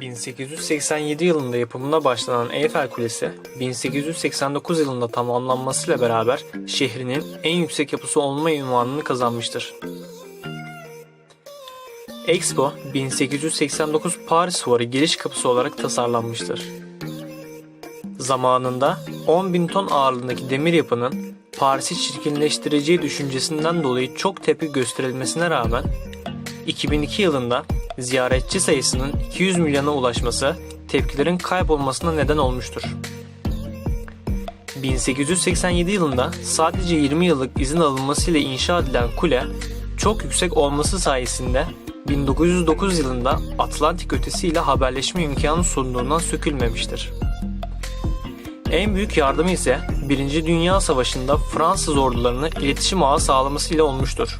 1887 yılında yapımına başlanan Eyfel Kulesi, 1889 yılında tamamlanmasıyla beraber şehrinin en yüksek yapısı olma ünvanını kazanmıştır. Expo 1889 Paris Fuarı giriş kapısı olarak tasarlanmıştır. Zamanında 10.000 ton ağırlığındaki demir yapının Paris'i çirkinleştireceği düşüncesinden dolayı çok tepki gösterilmesine rağmen 2002 yılında ziyaretçi sayısının 200 milyona ulaşması tepkilerin kaybolmasına neden olmuştur. 1887 yılında sadece 20 yıllık izin alınmasıyla inşa edilen kule çok yüksek olması sayesinde 1909 yılında Atlantik ötesiyle haberleşme imkanı sunduğundan sökülmemiştir. En büyük yardımı ise 1. Dünya Savaşı'nda Fransız ordularına iletişim ağı sağlamasıyla olmuştur.